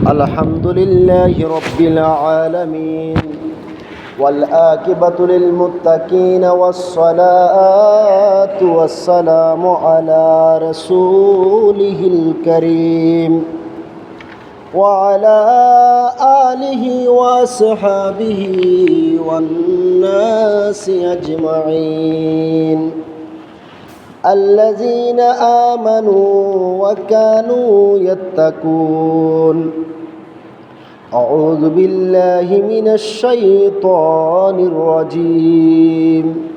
الحمد لله رب العالمين والآكبة للمتقين والصلاة والسلام على رسوله الكريم وعلى آله وأصحابه والناس أجمعين الذين آمنوا وكانوا يتقون أعوذ بالله من الشيطان الرجيم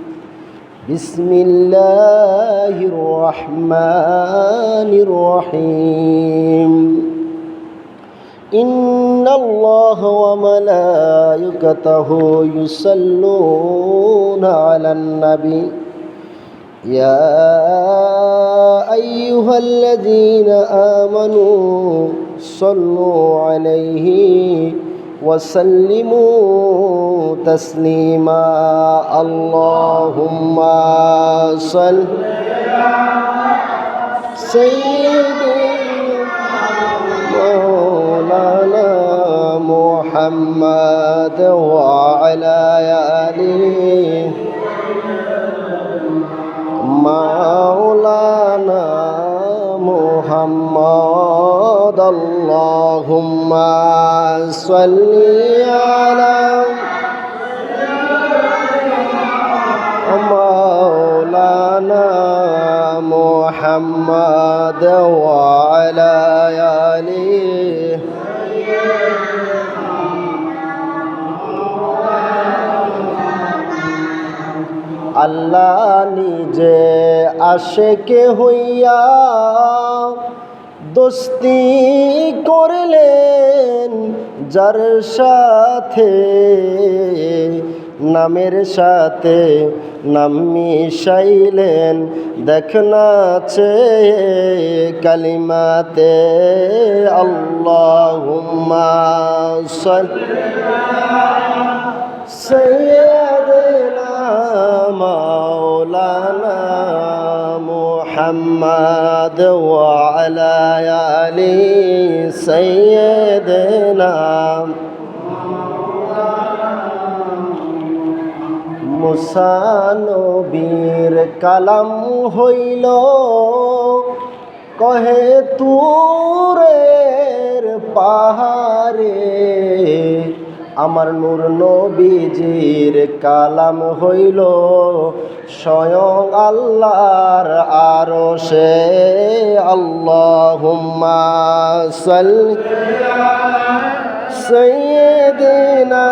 بسم الله الرحمن الرحيم إن الله وملائكته يصلون على النبي يا أيها الذين آمنوا صلوا عليه وسلموا تسليما. اللهم صل سيدنا مولانا محمد وعلى آله صل على مولانا محمد وعلى آله আল্লাহ নিজে আশেকে হইয়া দোস্তি করলেন যার সাথে নামের সাথে নাম মিশাইলেন। দেখ নাচে কালিমাতে আল্লাহ সৈয়াদ মাওলানা محمد وعلى آل سيدنا মুসানবীর কালাম হইল কহে তুরের পাহাড়ে আমার নূর নবীজির কালাম হইল স্বয়ং আল্লাহর আরও সে আল্লাহ সৈয়দিনা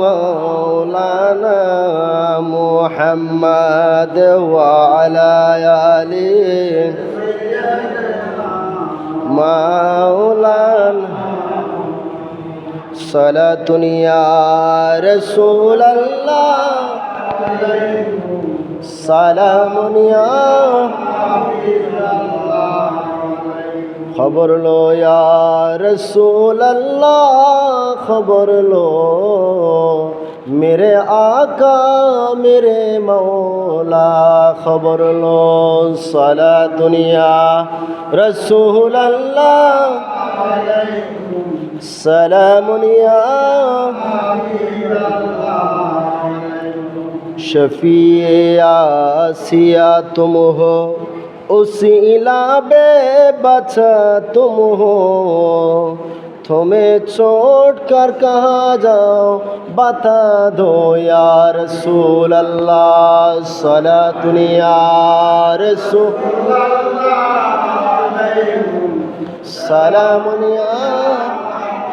মৌলানা মুহাম্মদ ওয়ালায়ালি মাওলানা آله مولانا صلاة يا رسول الله سلام يا খবর লো রসুল আল্লাহ খবর লো মেরে আকা মেরে মৌলা খবর লো সালা দুনিয়া রসুল আল্লাহ सलाम शफी आसिया तुम हो उस इलाबे बचा तुम हो तुम्हें छोट कर कहाँ जाओ बता दो यार रसूल अल्लाह सला दुनिया रसूल सलाम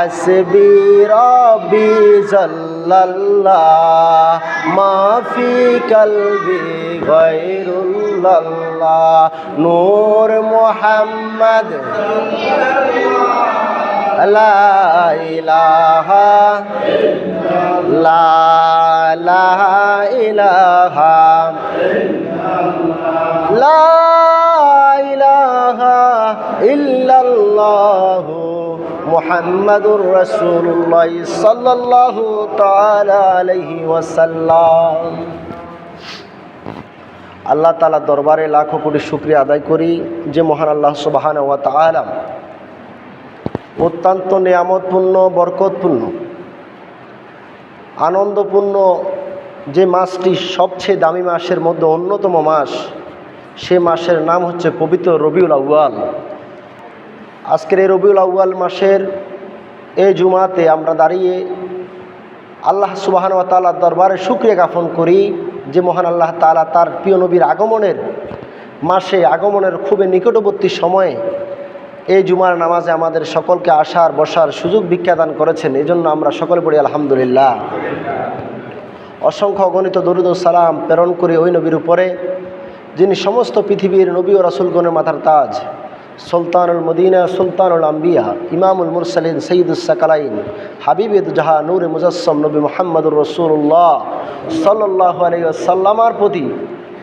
হাসবি রবি জল্লাল্লাহ মাফি কলবি গৈরুল্লাল্লাহ নূর মোহাম্মদ। লা ইলাহা লা লা ইলাহা মুহাম্মাদুর তাআলা আলাইহি ওয়াসাল্লাম। আল্লাহ তালা দরবারে লাখো কোটি শুক্রিয়া আদায় করি যে মহান আল্লাহ সুবাহান ওয়া তাআলা অত্যন্ত নিয়ামতপূর্ণ, বরকতপূর্ণ, আনন্দপূর্ণ যে মাসটি সবচেয়ে দামি মাসের মধ্যে অন্যতম মাস, সে মাসের নাম হচ্ছে পবিত্র রবিউল আউয়াল। আজকের এই রবিউল আউয়াল মাসের এই জুমাতে আমরা দাঁড়িয়ে আল্লাহ সুবাহান ওয়া তাআলার দরবারে শুক্রিয়া জ্ঞাপন করি যে মহান আল্লাহ তালা তার প্রিয় নবীর আগমনের মাসে, আগমনের খুবই নিকটবর্তী সময়ে এই জুমার নামাজে আমাদের সকলকে আসার, বসার সুযোগ ভিক্ষা দান করেছেন। এই জন্য আমরা সকলে পড়ি আলহামদুলিল্লাহ। অসংখ্য অগণিত দরুদ সালাম প্রেরণ করে ওই নবীর উপরে, যিনি সমস্ত পৃথিবীর নবী ও রাসুলগণের মাথার তাজ। সুলতানুল মদিনা, সুলতানুল আম্বিয়া, ইমামুল মুরসালিন সঈদুসাকালাইন হাবিবেদ জাহা নূর মুজাসম নবী মোহাম্মদুর রসুল্লাহ সাল্লাহ আলাইসাল্লামার প্রতি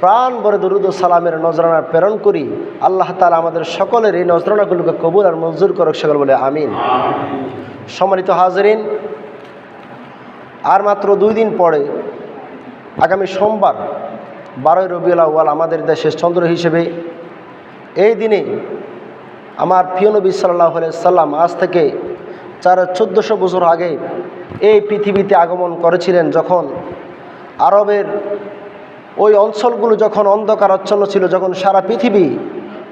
প্রাণ ভরে দরুদ সালামের নজরানা প্রেরণ করি। আল্লাহ তালা আমাদের সকলের এই নজরানাগুলোকে কবুল আর মঞ্জুর করক, সকল বলে আমিন। সম্মানিত হাজরিন, আর মাত্র দুই দিন পরে আগামী সোমবার বারোই রবিউল আউ্য়াল আমাদের দেশের চন্দ্র হিসেবে এই দিনে আমার প্রিয় নবী সাল্লাহ সাল্লাম আজ থেকে চার চোদ্দোশো বছর আগে এই পৃথিবীতে আগমন করেছিলেন যখন আরবের ওই অঞ্চলগুলো যখন অন্ধকারাচ্ছন্ন ছিল, যখন সারা পৃথিবী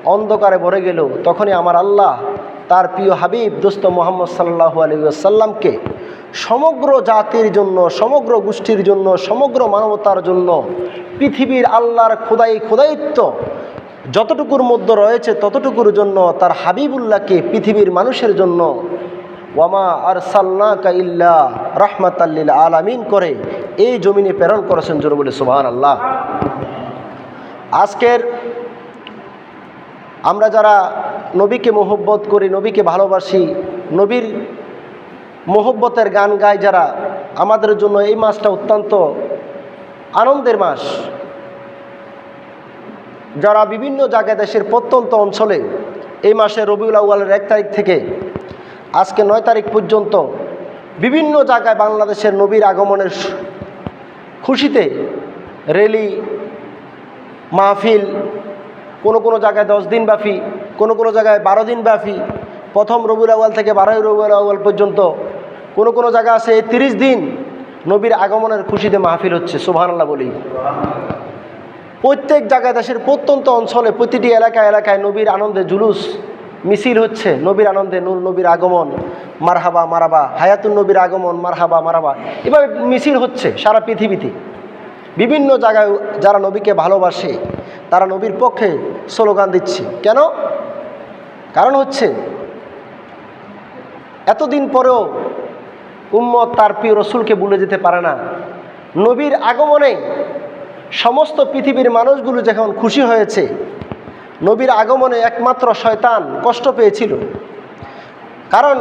অন্ধকারে ভরে গেল, তখনই আমার আল্লাহ তার প্রিয় হাবিব, দোস্ত মোহাম্মদ সাল্লাহ আলী সাল্লামকে সমগ্র জাতির জন্য, সমগ্র গোষ্ঠীর জন্য, সমগ্র মানবতার জন্য পৃথিবীর আল্লাহর খোদাই খোদায়িত্ব যতটুকুর মধ্যে রয়েছে ততটুকুর জন্য তার হাবিবুল্লাহকে পৃথিবীর মানুষের জন্য ওয়ামা আর সাল্লা কাইল্লা রহমাতাল্লিল আলামিন করে এই জমিনে প্রেরণ করেছেন জোর বলে সুবাহান আল্লাহ আজকের আমরা যারা নবীকে মোহব্বত করি, নবীকে ভালোবাসি, নবীর মোহব্বতের গান গায় যারা, আমাদের জন্য এই মাসটা অত্যন্ত আনন্দের মাস। যারা বিভিন্ন জায়গায় দেশের প্রত্যন্ত অঞ্চলে এই মাসে রবিউল আউ্য়ালের এক তারিখ থেকে আজকে নয় তারিখ পর্যন্ত বিভিন্ন জায়গায় বাংলাদেশের নবীর আগমনের খুশিতে রেলি, মাহফিল, কোনো কোনো জায়গায় দশ দিন ব্যাপী, কোনো কোনো জায়গায় বারো দিন ব্যাপী, প্রথম রবিউল আউ্য়াল থেকে বারোই রবিউল আউ্য়াল পর্যন্ত কোনো কোনো জায়গা আছে তিরিশ দিন নবীর আগমনের খুশিতে মাহফিল হচ্ছে, সুবহানাল্লাহ বলি। প্রত্যেক জায়গায় দেশের প্রত্যন্ত অঞ্চলে প্রতিটি এলাকায় এলাকায় নবীর আনন্দে জুলুস মিছিল হচ্ছে। নবীর আনন্দে নূর নবীর আগমন, মারহাবা, মারাবা, হায়াতুন নবীর আগমন, মারহাবা, মারাবা। এভাবে মিছিল হচ্ছে সারা পৃথিবীতে। বিভিন্ন জায়গায় যারা নবীকে ভালোবাসে, তারা নবীর পক্ষে স্লোগান দিচ্ছে। কেন? কারণ হচ্ছে, এতদিন পরেও উম্মত তার প্রিয় রসুলকে ভুলে যেতে পারে না। নবীর আগমনে সমস্ত পৃথিবীর মানুষগুলো যখন খুশি হয়েছে, নবীর আগমনে একমাত্র শয়তান কষ্ট পেয়েছিল। কারণ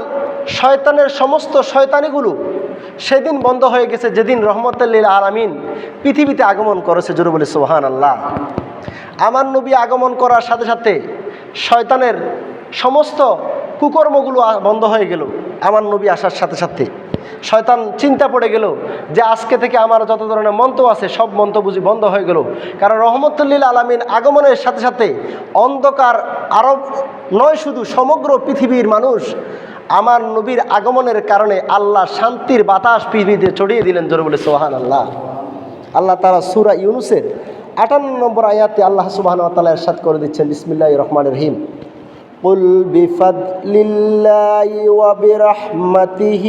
শয়তানের সমস্ত শয়তানিগুলো সেদিন বন্ধ হয়ে গেছে, যেদিন রহমতুল্লিল আলামিন পৃথিবীতে আগমন করেছে, জোরে বলে সোহান আল্লাহ আমার নবী আগমন করার সাথে সাথে শয়তানের সমস্ত কুকর্মগুলো বন্ধ হয়ে গেল, আমার নবী আসার সাথে সাথে। শয়তান চিন্তা পড়ে গেল যে আজকে থেকে আমার যত ধরনের মন্ত্র আছে সব মন্ত্র বুঝি বন্ধ হয়ে গেল কারণ রহমতুল্লিল আলমিন আগমনের সাথে সাথে অন্ধকার আরব নয় শুধু সমগ্র পৃথিবীর মানুষ আমার নবীর আগমনের কারণে আল্লাহ শান্তির বাতাস পৃথিবীতে ছড়িয়ে দিলেন জোরে বলে সোহান আল্লাহ আল্লাহ তারা সুরা ইউনুসের আটান্ন নম্বর আয়াতে আল্লাহ সুবাহন তালা এরশাদ করে দিচ্ছেন বিসমিল্লাহ রহমান রহিম قل بفضل الله وبرحمته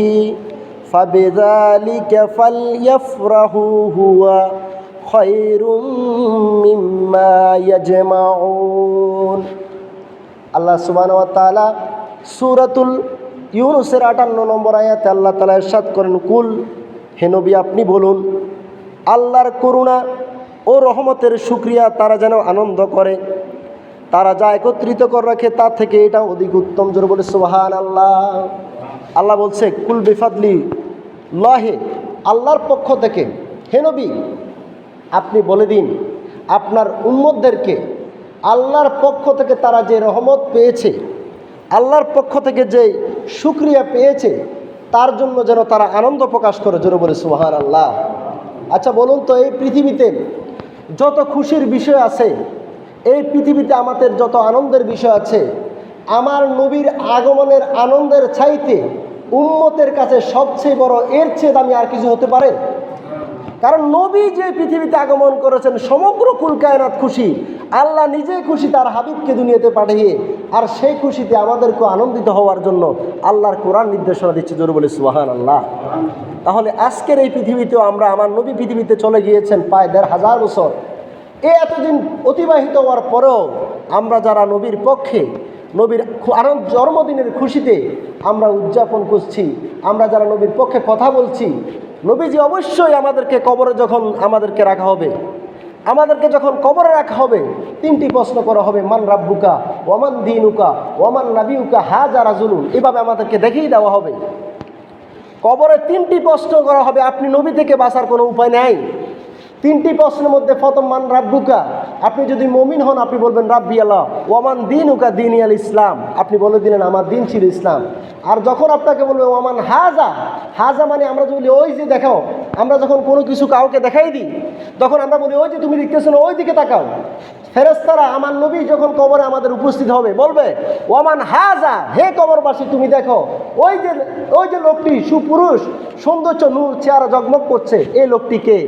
فبذلك فليفرحوا هو خير مما يجمعون আল্লাহ সুবাহ তালা সুরাতুল ইউনুসের আটান্ন নম্বর আয়াতে আল্লাহ তালা এরশাদ করেন কুল হে নবী আপনি বলুন আল্লাহর করুণা ও রহমতের শুক্রিয়া তারা যেন আনন্দ করে তারা যা একত্রিত করে রাখে তার থেকে এটা অধিক উত্তম জোর বলে সুবাহান আল্লাহ আল্লাহ বলছে কুল বেফাদলি লহে, আল্লাহর পক্ষ থেকে হেনবি আপনি বলে দিন, আপনার উম্মতদেরকে আল্লাহর পক্ষ থেকে তারা যে রহমত পেয়েছে, আল্লাহর পক্ষ থেকে যে সুক্রিয়া পেয়েছে, তার জন্য যেন তারা আনন্দ প্রকাশ করে, জোরে বলে সুহান আল্লাহ আচ্ছা বলুন তো, এই পৃথিবীতে যত খুশির বিষয় আছে, এই পৃথিবীতে আমাদের যত আনন্দের বিষয় আছে, আমার নবীর আগমনের আনন্দের চাইতে উম্মতের কাছে সবচেয়ে বড়, এর চেয়ে দামি আর কিছু হতে পারে? কারণ নবী যে পৃথিবীতে আগমন করেছেন, সমগ্র কুল কায়নাত খুশি। আল্লাহ নিজেই খুশি তার হাবিবকে দুনিয়াতে পাঠিয়ে, আর সেই খুশিতে আমাদেরকে আনন্দিত হওয়ার জন্য আল্লাহর কোরআন নির্দেশনা দিচ্ছে। জোর বলে সুবাহান আল্লাহ তাহলে আজকের এই পৃথিবীতেও আমরা আমার নবী পৃথিবীতে চলে গিয়েছেন প্রায় দেড় হাজার বছর। এ এতদিন অতিবাহিত হওয়ার পরেও আমরা যারা নবীর পক্ষে নবীর আনন্দ জন্মদিনের খুশিতে আমরা উদযাপন করছি। আমরা যারা নবীর পক্ষে কথা বলছি, নবীজি অবশ্যই আমাদেরকে কবরে যখন আমাদেরকে রাখা হবে, আমাদেরকে যখন কবরে রাখা হবে, তিনটি প্রশ্ন করা হবে, মান রাব্বুকা ওমান দিনুকা ওমান নাবিউকা, হাজা রাজুলুন, এভাবে আমাদেরকে দেখিয়ে দেওয়া হবে। কবরে তিনটি প্রশ্ন করা হবে, আপনি নবী থেকে বাঁচার কোনো উপায় নেই। তিনটি প্রশ্নের মধ্যে প্রথম, মান রাব্বুকা আপনি যদি মমিন হন, আপনি বলবেন, রাব্বি আল্লাহ ওমান দিন উকা দিন আল ইসলাম। আপনি বলে দিলেন, আমার দিন ছিল ইসলাম। আর যখন আপনাকে বলবে ওমান হাজা হাজা মানে আমরা যদি ওই যে দেখাও, আমরা যখন কোনো কিছু কাউকে দেখাই দিই, তখন আমরা বলি, ওই যে তুমি দেখতেছো না ওই দিকে তাকাও। ফেরেস্তারা আমার নবী যখন কবরে আমাদের উপস্থিত হবে, বলবে ওমান হাজা, হে কবরবাসী, তুমি দেখো, ওই যে ওই যে লোকটি সুপুরুষ, সৌন্দর্য, নূর, চেহারা জগমগ করছে, এই লোকটি কে?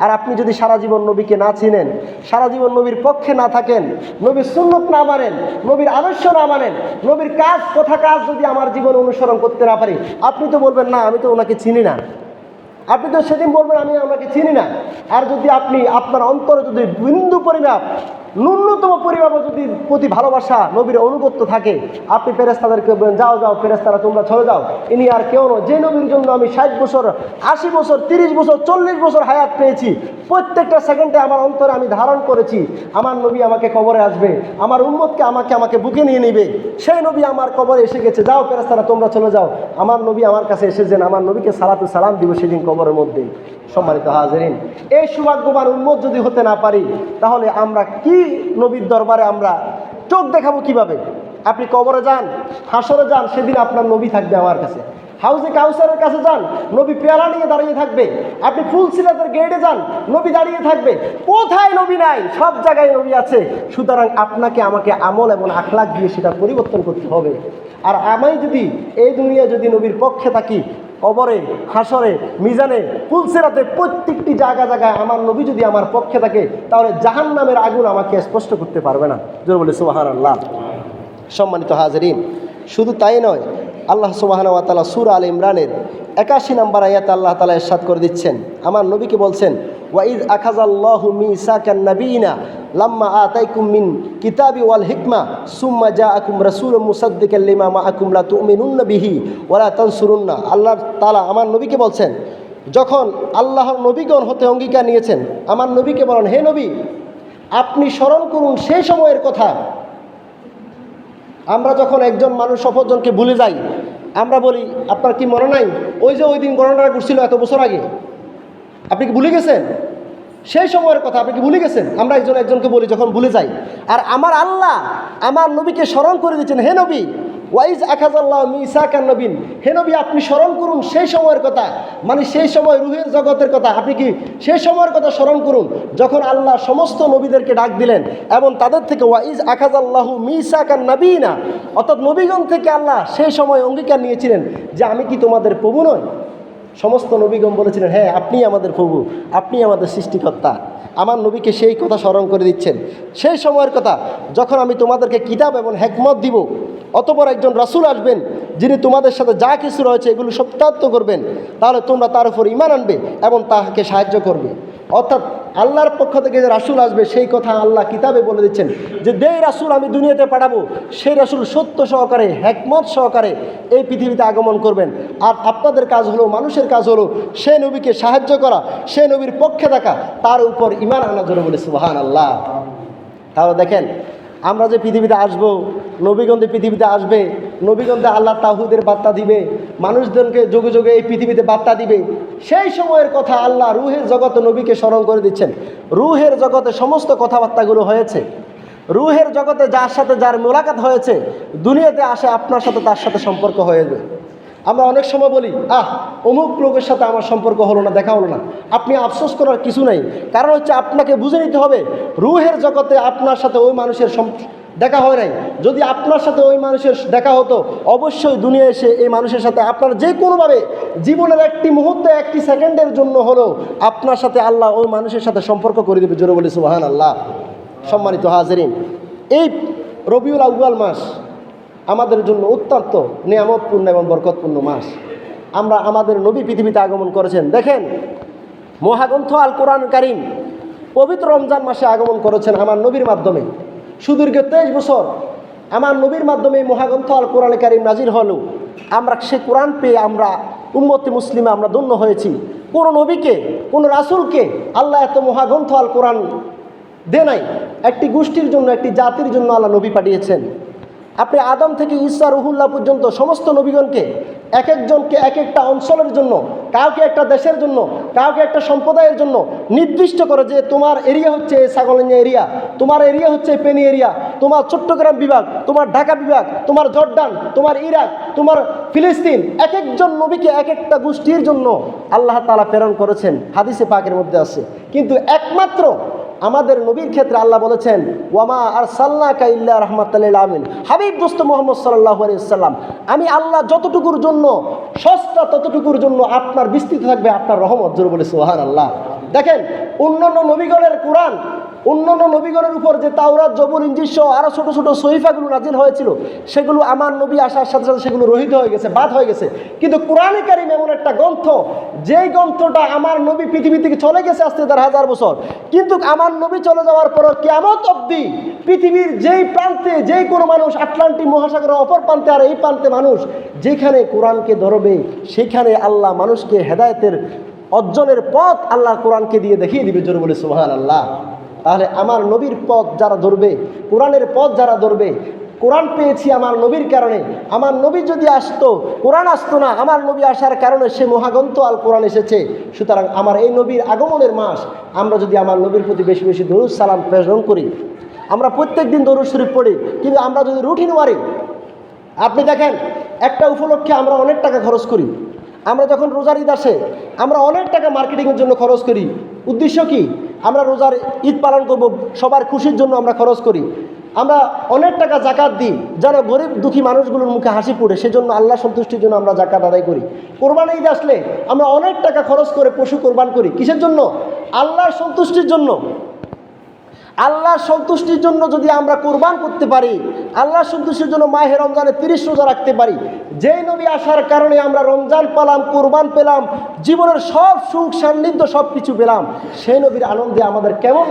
আর আপনি যদি সারা জীবন নবীকে না চিনেন, সারা জীবন নবীর পক্ষে না থাকেন, নবীর সুন্নত না মানেন, নবীর আদর্শ না মানেন, নবীর কাজ, কথা কাজ যদি আমার জীবন অনুসরণ করতে না পারি, আপনি তো বলবেন, না, আমি তো ওনাকে চিনি না। আপনি তো সেদিন বলবেন, আমি ওনাকে চিনি না। আর যদি আপনি আপনার অন্তরে যদি বিন্দু পরিমাপ ন্যূনতম পরিমাপে যদি প্রতি ভালোবাসা নবীর অনুগত্য থাকে, আপনি ফেরেস্তাদেরকে যাও যাও ফেরেস্তারা তোমরা চলে যাও। ইনি আর কেউ নয়। যে নবীর জন্য আমি ষাট বছর, আশি বছর, তিরিশ বছর, চল্লিশ বছর হায়াত পেয়েছি, প্রত্যেকটা সেকেন্ডে আমার অন্তরে আমি ধারণ করেছি, আমার নবী আমাকে কবরে আসবে, আমার উম্মতকে আমাকে আমাকে বুকে নিয়ে নিবে। সেই নবী আমার কবরে এসে গেছে, যাও ফেরেস্তারা তোমরা চলে যাও। আমার নবী আমার কাছে এসেছেন, আমার নবীকে সালাতু সালাম দিব সেদিন কবরের মধ্যে সম্মানিত হাজরিন, এই সৌভাগ্যবান উন্মত যদি হতে না পারি, তাহলে আমরা কি নবীর দরবারে আমরা চোখ দেখাবো কীভাবে? আপনি কবরে যান হাসরে যান, সেদিন আপনার নবী থাকবে আমার কাছে। হাউসে কাউসারের কাছে যান, নবী পেয়ালা নিয়ে দাঁড়িয়ে থাকবে। আপনি ফুল সিরাতের গেটে যান, নবী দাঁড়িয়ে থাকবে। কোথায় নবী নাই? সব জায়গায় নবী আছে। সুতরাং আপনাকে আমাকে আমল এবং আখলাক দিয়ে সেটা পরিবর্তন করতে হবে। আর আমি যদি এই দুনিয়া যদি নবীর পক্ষে থাকি কবরে হাসরে মিজানে পুলসেরাতে প্রত্যেকটি জায়গা জায়গায় আমার নবী যদি আমার পক্ষে থাকে, তাহলে জাহান নামের আগুন আমাকে স্পষ্ট করতে পারবে না। জোর বলে সুবাহান আল্লাহ সম্মানিত হাজরিন, শুধু তাই নয়, আল্লাহ সুবাহান তালা সুর আল ইমরানের একাশি নাম্বার আয়াত আল্লাহ তালা এরশাদ করে দিচ্ছেন। আমার নবীকে বলছেন ওয়াইদ আখাজাল্লাহু মিসাকান নবীনা লাম্মা আতাইকুম মিন কিতাবি ওয়াল হিকমা, সুম্মা জাআকুম রাসূলুম মুসাদ্দিকাল লিমা মাআকুম লা তুমিনুন্না বিহি ওয়ালা তানসুরুন্না। আল্লাহ আমার নবীকে বলছেন, যখন আল্লাহর নবীগণ হতে অঙ্গীকার নিয়েছেন, আমার নবীকে বলেন, হে নবী, আপনি স্মরণ করুন সেই সময়ের কথা। আমরা যখন একজন মানুষ অপরজনকে ভুলে যাই, আমরা বলি, আপনার কি মনে নাই? ওই যে ওই দিন গণনা করছিল এত বছর আগে। আপনি কি ভুলে গেছেন? সেই সময়ের কথা আপনি কি ভুলে গেছেন? আমরা একজন একজনকে বলি যখন ভুলে যাই। আর আমার আল্লাহ আমার নবীকে স্মরণ করে দিচ্ছেন হে নবী, ওয়াইজ আখাজাল্লাহ মিসাকান নবীন। হে নবী, আপনি স্মরণ করুন সেই সময়ের কথা। মানে সেই সময় রুহের জগতের কথা। আপনি কি সেই সময়ের কথা স্মরণ করুন? যখন আল্লাহ সমস্ত নবীদেরকে ডাক দিলেন এবং তাদের থেকে, ওয়াইজ আখাজাল্লাহু মিসাকান নবীনা। অর্থাৎ নবীগণ থেকে আল্লাহ সেই সময় অঙ্গীকার নিয়েছিলেন যে, আমি কি তোমাদের প্রভু নয় সমস্ত নবীগম বলেছিলেন হ্যাঁ আপনি আমাদের প্রভু, আপনি আমাদের সৃষ্টিকর্তা। আমার নবীকে সেই কথা স্মরণ করে দিচ্ছেন। সেই সময়ের কথা, যখন আমি তোমাদেরকে কিতাব এবং হেকমত দিব, অতপর একজন রাসুল আসবেন, যিনি তোমাদের সাথে যা কিছু রয়েছে এগুলো সত্যাত্ম করবেন, তাহলে তোমরা তার উপর ইমান আনবে এবং তাহাকে সাহায্য করবে। অর্থাৎ আল্লাহর পক্ষ থেকে যে রাসুল আসবে, সেই কথা আল্লাহ কিতাবে বলে দিচ্ছেন যে যেই রাসুল আমি দুনিয়াতে পাঠাবো, সেই রাসুল সত্য সহকারে হ্যাকমত সহকারে এই পৃথিবীতে আগমন করবেন। আর আপনাদের কাজ হলো, মানুষের কাজ হলো, সে নবীকে সাহায্য করা, সে নবীর পক্ষে থাকা, তার উপর ইমান আনা জন্য বলে সুবাহান আল্লাহ তাহলে দেখেন আমরা যে পৃথিবীতে আসব, নবীগন্ধে পৃথিবীতে আসবে, নবীগন্ধে আল্লাহ তাহুদের বার্তা দিবে, মানুষজনকে যুগে যুগে এই পৃথিবীতে বার্তা দিবে, সেই সময়ের কথা আল্লাহ রুহের জগতে নবীকে স্মরণ করে দিচ্ছেন। রুহের জগতে সমস্ত কথাবার্তাগুলো হয়েছে। রুহের জগতে যার সাথে যার মোলাকাত হয়েছে, দুনিয়াতে আসে আপনার সাথে তার সাথে সম্পর্ক হয়ে যাবে। আমরা অনেক সময় বলি, আহ, অমুক লোকের সাথে আমার সম্পর্ক হলো না, দেখা হলো না। আপনি আফসোস করার কিছু নাই। কারণ হচ্ছে আপনাকে বুঝে নিতে হবে, রুহের জগতে আপনার সাথে ওই মানুষের দেখা হয় নাই। যদি আপনার সাথে ওই মানুষের দেখা হতো, অবশ্যই দুনিয়া এসে এই মানুষের সাথে আপনার যে কোনোভাবে জীবনের একটি মুহূর্তে, একটি সেকেন্ডের জন্য হলেও আপনার সাথে আল্লাহ ওই মানুষের সাথে সম্পর্ক করে দেবে। জোরে বলি আল্লাহ সম্মানিত হাজরিন, এই রবিউল আউয়াল মাস আমাদের জন্য অত্যন্ত নিয়ামতপূর্ণ এবং বরকতপূর্ণ মাস। আমরা আমাদের নবী পৃথিবীতে আগমন করেছেন। দেখেন, মহাগ্রন্থ আল কোরআন কারিম পবিত্র রমজান মাসে আগমন করেছেন আমার নবীর মাধ্যমে। সুদীর্ঘ তেইশ বছর আমার নবীর মাধ্যমে মহাগ্রন্থ আল কোরআন কারিম নাজির হলো। আমরা সে কোরআন পেয়ে আমরা, উম্মতি মুসলিমে আমরা ধন্য হয়েছি। কোনো নবীকে, কোনো রাসুলকে আল্লাহ এত মহাগ্রন্থ আল কোরআন দে নাই। একটি গোষ্ঠীর জন্য, একটি জাতির জন্য আল্লাহ নবী পাঠিয়েছেন। আপনি আদম থেকে ঈসা, রুহুল্লাহ পর্যন্ত সমস্ত নবীগণকে এক একজনকে এক একটা অঞ্চলের জন্য, কাউকে একটা দেশের জন্য, কাউকে একটা সম্প্রদায়ের জন্য নির্দিষ্ট করে যে তোমার এরিয়া হচ্ছে ছাগলঞ্জা এরিয়া, তোমার এরিয়া হচ্ছে পেনি এরিয়া, তোমার চট্টগ্রাম বিভাগ, তোমার ঢাকা বিভাগ, তোমার জর্ডান, তোমার ইরাক, তোমার ফিলিস্তিন, এক একজন নবীকে এক একটা গোষ্ঠীর জন্য আল্লাহ তালা প্রেরণ করেছেন। হাদিসে পাকের মধ্যে আছে। কিন্তু একমাত্র আমাদের নবীর ক্ষেত্রে আল্লাহ বলেছেন, ওয়ামা আর সাল্লা কাইল্লা রহমতাল্লাহ আমিন হাবিব দোস্ত মোহাম্মদ সাল্লাহ সাল্লাম আমি আল্লাহ যতটুকুর জন্য, সস্তা ততটুকুর জন্য আপনার বিস্তৃত থাকবে, আপনার রহমত। জোর বলে ওহার আল্লাহ দেখেন, অন্যান্য নবীগণের কোরআন অন্যান্য নবীগণের উপর যে তাওরাত, জবুর ইঞ্জির সহ আরও ছোটো ছোটো সহিফাগুলো নাজিল হয়েছিল, সেগুলো আমার নবী আসার সাথে সাথে সেগুলো রহিত হয়ে গেছে, বাদ হয়ে গেছে। কিন্তু কোরআনে কারিম এমন একটা গ্রন্থ, যেই গ্রন্থটা আমার নবী পৃথিবী থেকে চলে গেছে আসতে তার হাজার বছর, কিন্তু আমার নবী চলে যাওয়ার পর কেমত অবধি পৃথিবীর যেই প্রান্তে, যেই কোনো মানুষ আটলান্টিক মহাসাগরের অপর প্রান্তে আর এই প্রান্তে মানুষ, যেখানে কোরআনকে ধরবে, সেখানে আল্লাহ মানুষকে হেদায়েতের অর্জনের পথ আল্লাহ কোরআনকে দিয়ে দেখিয়ে দিবে জোর বলে সুহান আল্লাহ তাহলে আমার নবীর পথ যারা ধরবে, কোরআনের পথ যারা ধরবে, কোরআন পেয়েছি আমার নবীর কারণে। আমার নবী যদি আসতো, কোরআন আসতো না, আমার নবী আসার কারণে সে মহাগ্রন্থ আল কোরআন এসেছে। সুতরাং আমার এই নবীর আগমনের মাস, আমরা যদি আমার নবীর প্রতি বেশি বেশি দরুদ সালাম প্রেরণ করি। আমরা প্রত্যেক দিন দরুদ শরীফ পড়ি, কিন্তু আমরা যদি রুটিন মারি, আপনি দেখেন, একটা উপলক্ষে আমরা অনেক টাকা খরচ করি। আমরা যখন রোজার ঈদ আসে, আমরা অনেক টাকা মার্কেটিংয়ের জন্য খরচ করি। উদ্দেশ্য কি? আমরা রোজার ঈদ পালন করব, সবার খুশির জন্য আমরা খরচ করি। আমরা অনেক টাকা জাকাত দিই যারা গরিব দুঃখী মানুষগুলোর মুখে হাসি পড়ে সেজন্য আল্লাহ সন্তুষ্টির জন্য আমরা জাকাত আদায় করি। কোরবান ঈদ আসলে আমরা অনেক টাকা খরচ করে পশু কোরবান করি। কিসের জন্য? আল্লাহর সন্তুষ্টির জন্য। আল্লাহর সন্তুষ্টির জন্য যদি আমরা কোরবান করতে পারি, আল্লাহর সন্তুষ্টির জন্য মাহে রমজানে তিরিশ রোজা রাখতে পারি, যেই নবী আসার কারণে আমরা রমজান পেলাম, কোরবান পেলাম, জীবনের সব সুখ সান্নিধ্য সব কিছু পেলাম, সেই নবীর আনন্দে আমাদের কেমন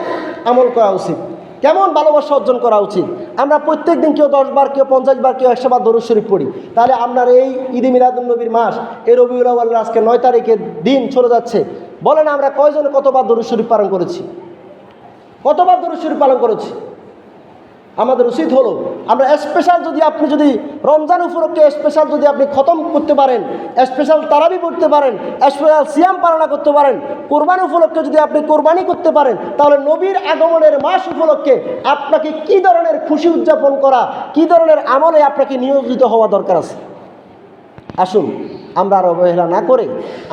আমল করা উচিত? কেমন ভালোবাসা অর্জন করা উচিত? আমরা প্রত্যেক দিন কেউ দশ বার, কেউ পঞ্চাশ বার, কেউ একশো বার দরুদ শরীফ পড়ি। তাহলে আপনার এই ঈদে মিলাদুল নবীর মাস, এই রবিউল আজকে নয় তারিখের দিন চলে যাচ্ছে। বলেন আমরা কয়জনে কতবার দরুদ শরীফ পালন করেছি? কতবার দরুদ শরীফ পালন করেছি? আমাদের উচিত হলো, আমরা স্পেশাল যদি আপনি যদি রমজান উপলক্ষে স্পেশাল যদি আপনি খতম করতে পারেন স্পেশাল তারাবি পড়তে পারেন স্পেশাল সিয়াম পালনা করতে পারেন, কোরবানি উপলক্ষে যদি আপনি কোরবানি করতে পারেন, তাহলে নবীর আগমনের মাস উপলক্ষে আপনাকে কি ধরনের খুশি উদযাপন করা, কি ধরনের আমলে আপনাকে নিয়োজিত হওয়া দরকার আছে? আসুন, আমরা আর অবহেলা না করে,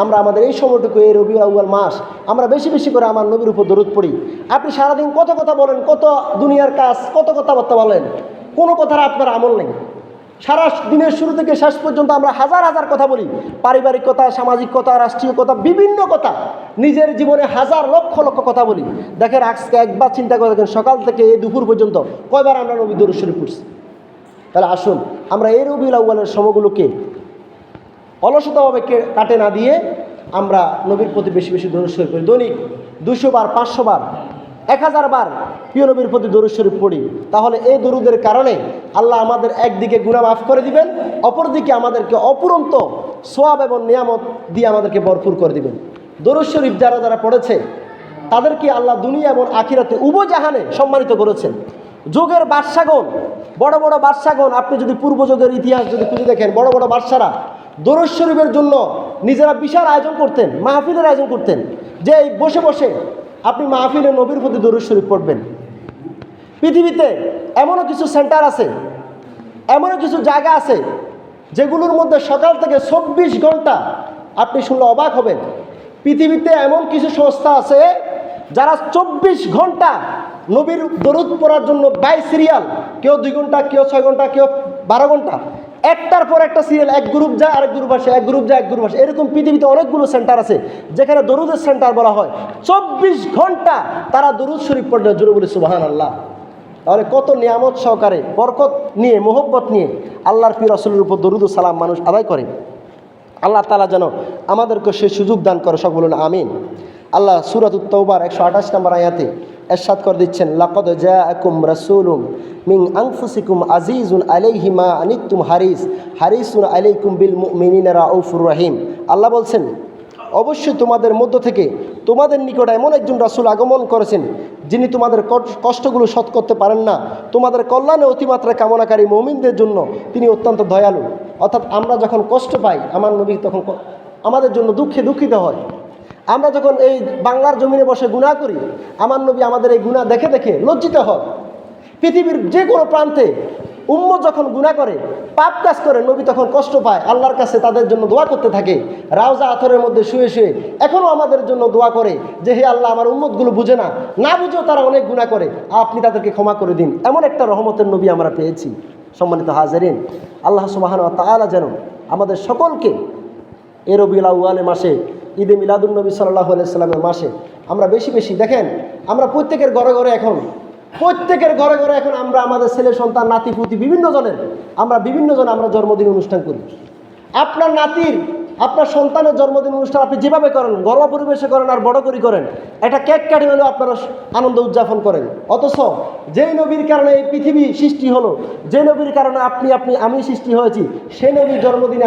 আমরা আমাদের এই সময়টুকু, এই রবি আউয়াল মাস, আমরা বেশি বেশি করে আমার নবীর উপর দরুদ পড়ি। আপনি সারাদিন কত কথা বলেন, কত দুনিয়ার কাজ, কত কথাবার্তা বলেন, কোনো কথার আপনার আমল নেই। সারা দিনের শুরু থেকে শেষ পর্যন্ত আমরা হাজার হাজার কথা বলি। পারিবারিক কথা, সামাজিক কথা, রাষ্ট্রীয় কথা, বিভিন্ন কথা, নিজের জীবনে হাজার লক্ষ লক্ষ কথা বলি। দেখেন, আজকে একবার চিন্তা করে দেখেন, সকাল থেকে এই দুপুর পর্যন্ত কয়বার আমরা নবী দরুদ শরীফ পড়ছি? তাহলে আসুন, আমরা এই রবি আউ্বালের সময়গুলোকে অলসতাভাবে কাটে না দিয়ে আমরা নবীর প্রতি বেশি বেশি দরুদ শরীফ পড়ি। দৈনিক দুশো বার, পাঁচশো বার, এক হাজার বার প্রিয় নবীর প্রতি দরুদ শরীফ পড়ি। তাহলে এই দরুদের কারণে আল্লাহ আমাদের একদিকে গুণা মাফ করে দিবেন, অপরদিকে আমাদেরকে অপুরন্ত সোয়াব এবং নিয়ামত দিয়ে আমাদেরকে ভরপুর করে দিবেন। দরুদ শরীফ যারা যারা পড়েছে, তাদেরকে আল্লাহ দুনিয়া এবং আখিরাতে উবজাহানে সম্মানিত করেছেন। যুগের বাদশাগণ, বড় বড় বাদশাগণ, আপনি যদি পূর্বযুগের ইতিহাস যদি খুঁজে দেখেন, বড় বড় বাদশারা দরুদ শরীফের জন্য নিজেরা বিশাল আয়োজন করতেন, মাহফিলের আয়োজন করতেন, যে এই বসে বসে আপনি মাহফিলে নবীর প্রতি দরুদ শরীফ পড়বেন। পৃথিবীতে এমনও কিছু সেন্টার আছে, এমনও কিছু জায়গা আছে যেগুলোর মধ্যে সকাল থেকে চব্বিশ ঘণ্টা আপনি শুনলে অবাক হবেন। পৃথিবীতে এমন কিছু সংস্থা আছে যারা চব্বিশ ঘণ্টা নবীর দরুদ পড়ার জন্য বাই সিরিয়াল কেউ দুই ঘণ্টা, কেউ ছয় ঘণ্টা, কেউ বারো ঘণ্টা। একটার পর একটা সিরিয়াল এক গ্রুপ যায়, আরেক গ্রুপ আসে, এক গ্রুপ যায়, এক গ্রুপ আসে। এরকম পৃথিবীতে অনেকগুলো সেন্টার আছে, যেখানে দরুদের সেন্টার বলা হয়। চব্বিশ ঘণ্টা তারা দরুদ শরীফ পড়লে জুড়ে বলি সুবাহান আল্লাহ তাহলে কত নিয়ামত সহকারে, বরকত নিয়ে, মোহব্বত নিয়ে আল্লাহর পীর রসুলের উপর দরুদ সালাম মানুষ আদায় করে। আল্লাহ তালা যেন আমাদেরকে সে সুযোগ দান করে বলুন, আমিন। আল্লাহ সুরাত উত্তবার একশো আঠাশ নম্বর আয়াতে এরশাদ করে দিচ্ছেন, লাকদ জাআকুম রাসূলুম মিন আনফুসিকুম আজিজুন আলাইহি মা আনিতুম হারিস, হারিসুন আলাইকুম বিল মুমিনিনা রাউফুর রহিম। আল্লাহ বলছেন, অবশ্যই তোমাদের মধ্য থেকে তোমাদের নিকট এমন একজন রাসূল আগমন করেছেন, যিনি তোমাদের কষ্টগুলো শোধ করতে পারেন না। তোমাদের কল্যাণে অতিমাত্রা কামনাকারী মৌমিনদের জন্য তিনি অত্যন্ত দয়ালু। অর্থাৎ আমরা যখন কষ্ট পাই, আমার নবী তখন আমাদের জন্য দুঃখে দুঃখিত হয়। আমরা যখন এই বাংলার জমিনে বসে গুণা করি, আমার নবী আমাদের এই গুণা দেখে দেখে লজ্জিত হয় পৃথিবীর যে কোনো প্রান্তে উম্ম যখন গুণা করে, পাপ কাজ করে, নবী তখন কষ্ট পায়, আল্লাহর কাছে তাদের জন্য দোয়া করতে থাকে। রাউজা আথরের মধ্যে শুয়ে শুয়ে এখনও আমাদের জন্য দোয়া করে যে, হে আল্লাহ, আমার উম্মতগুলো বুঝে না। না বুঝেও তারা অনেক গুণা করে। আপনি তাদেরকে ক্ষমা করে দিন। এমন একটা রহমতের নবী আমরা পেয়েছি। সম্মানিত হাজারিন, আল্লাহ সুবাহান তাআলা যেন আমাদের সকলকে এ রবিউল আউয়ালে মাসে ঈদে মিলাদুল নবী সাল্লাহ সাল্লামের মাসে, আমরা বেশি বেশি, দেখেন, আমরা প্রত্যেকের ঘরে ঘরে এখন, প্রত্যেকের ঘরে ঘরে এখন আমরা আমাদের ছেলে, সন্তান, নাতি, পুতি বিভিন্ন জনের, আমরা বিভিন্ন জন আমরা জন্মদিন অনুষ্ঠান করি। আপনার নাতির, আপনার সন্তানের জন্মদিন অনুষ্ঠান আপনি যেভাবে করেন, ঘরোয়া পরিবেশে করেন আর বড় করি করেন, একটা কেক কাটি হলেও আপনারা আনন্দ উদযাপন করেন। অথচ যেই নবীর কারণে এই পৃথিবী সৃষ্টি হলো, যে নবীর কারণে আপনি আপনি, আমি সৃষ্টি হয়েছি সেই নবীর জন্মদিনে